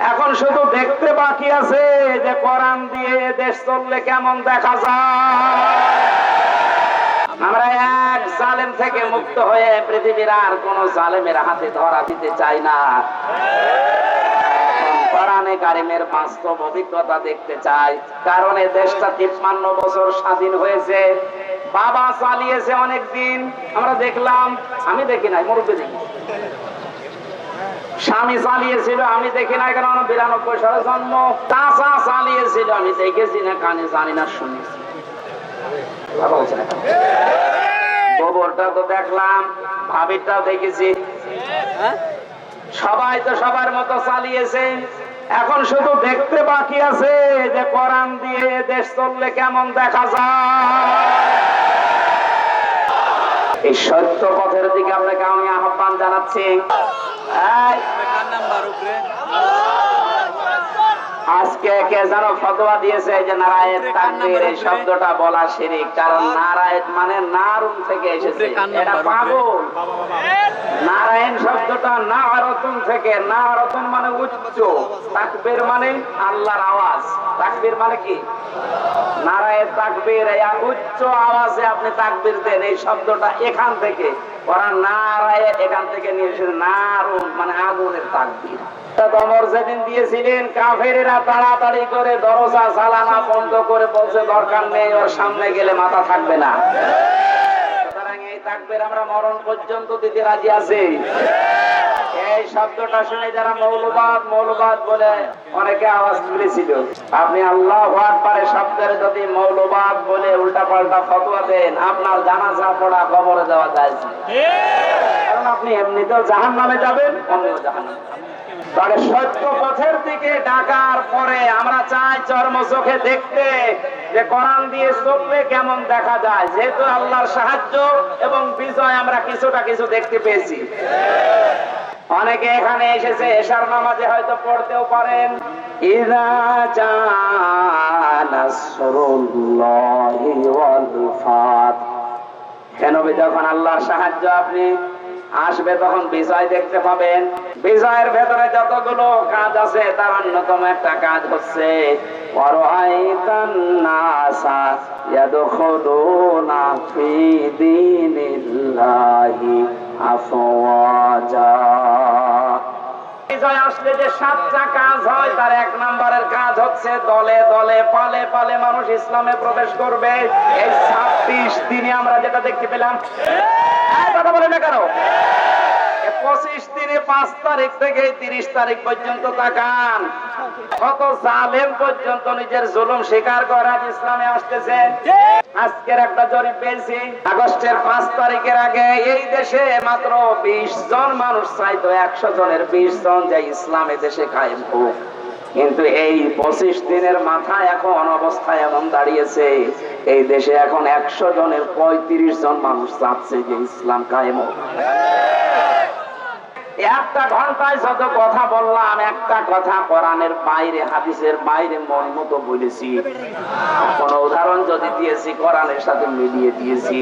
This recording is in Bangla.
এখন শুধু দেখতে বাকি আছে যে কোরআন দিয়ে দেশ চললে কেমন দেখা যায়। আমরা এক জালেম থেকে মুক্ত হয়ে পৃথিবীর আর কোন জালেমের হাতে ধরা দিতে চাই না। আমি দেখি নাই, মুরব্বী দেখি স্বামী চালিয়েছিল আমি দেখি না কারণ বিরানব্বই সালে জন্ম। চাচা চালিয়েছিল আমি দেখেছি না, কানে জানি না, শুনেছি। কেন? গোবরটা তো দেখলাম, ভাবিরটাও দেখেছি। সবাই তো সবার মতো চালিয়েছে এখন শুধু দেখতে বাকি আছে যে কোরআন দিয়ে দেশ চললে কেমন দেখা যায়। এই সত্য পথের দিকে আপনাকে আমি আহ্বান জানাচ্ছি। আজকে কে যেন ফতোয়া দিয়েছে যে নারায়ণ তাকবীর এই শব্দটা বলা শিরিক কারণ নারায়ণ মানে নারুন থেকে এসেছে। এটা পাগল। নারায়ণ শব্দটা নারতন থেকে নারতন মানে উচ্চ। তাকবীর মানে আল্লাহর আওয়াজ। তাকবীর মানে কি? নারায়ণ তাকবীর এই উচ্চ আওয়াজে আপনি তাকবীর দেন এই শব্দটা এখান থেকে। ওরা নারায়ণ এখান থেকে নিয়ে এসেছে নারুন মানে আগুনের তাকবীর। যেদিন দিয়েছিলেন কাফেরেরা তাড়াতাড়ি করে দরজা জ্বালানা বন্ধ করে বলছে, দরকার নেই, ওর সামনে গেলে মাথা থাকবে না। আমরা মরণ পর্যন্ত দিতে রাজি আছি। এই শব্দটা শুনে যারা মৌলবাদ মৌলবাদ বলে অনেকে আওয়াজ তুলেছিল। আপনি আল্লাহ শব্দের যদি মৌলবাদ বলে উল্টা পাল্টা ফতোয়া দেন, আপনার জানাজা পড়া কবরে দেওয়া যায়। কারণ আপনি এমনিতেও জাহান নামে যাবেন অন্যও জাহান তবে সত্য পথের দিকে ডাকার পরে আমরা চাই চর্ম চোখে দেখতে যে কোরআন দিয়ে কেমন দেখা যায়। যেহেতু আল্লাহর সাহায্য এবং বিজয় আমরা কিছুটা কিছু দেখতে পেয়েছি। অনেকে এখানে এসেছে নামাজে হয়তো পড়তেও পারেন। কেন যখন আল্লাহর সাহায্য আপনি আসবে, তখন বিজয় দেখতে পাবেন। বিজয়ের ভেতরে যতগুলো কাজ আছে, তার অন্যতম একটা কাজ হচ্ছে বিজয় আসলে যে সাতটা কাজ হয়, তার এক নম্বরের কাজ হচ্ছে দলে দলে পালে পালে মানুষ ইসলামে প্রবেশ করবে। এই ছাব্বিশ দিনে আমরা যেটা দেখতে পেলাম কথা বলে না কেন? পঁচিশ দিনে পাঁচ তারিখ থেকে তিরিশ তারিখ পর্যন্ত তাকান। কত জালেম পর্যন্ত নিজের জুলুম স্বীকার করে আজ ইসলামে আসতেছে। আজকের একটা জরিপ পেয়েছি, আগস্টের পাঁচ তারিখের আগে এই দেশে মাত্র বিশ জন মানুষ চাইতো একশো জনের বিশ জন যে ইসলামে দেশে কায়েম হোক। কিন্তু এই পঁচিশ দিনের মাথায় এখন অবস্থা এমন দাঁড়িয়েছে, এই দেশে এখন একশো জনের পঁয়ত্রিশ জন মানুষ চাচ্ছে যে ইসলাম কায়েম হোক। একটা ঘন্টায় যত কথা বললাম, একটা কথা কোরআনের বাইরে, হাদিসের বাইরে মন মতো বলেছি। কোন উদাহরণ যদি দিয়েছি, কোরআনের সাথে মিলিয়ে দিয়েছি।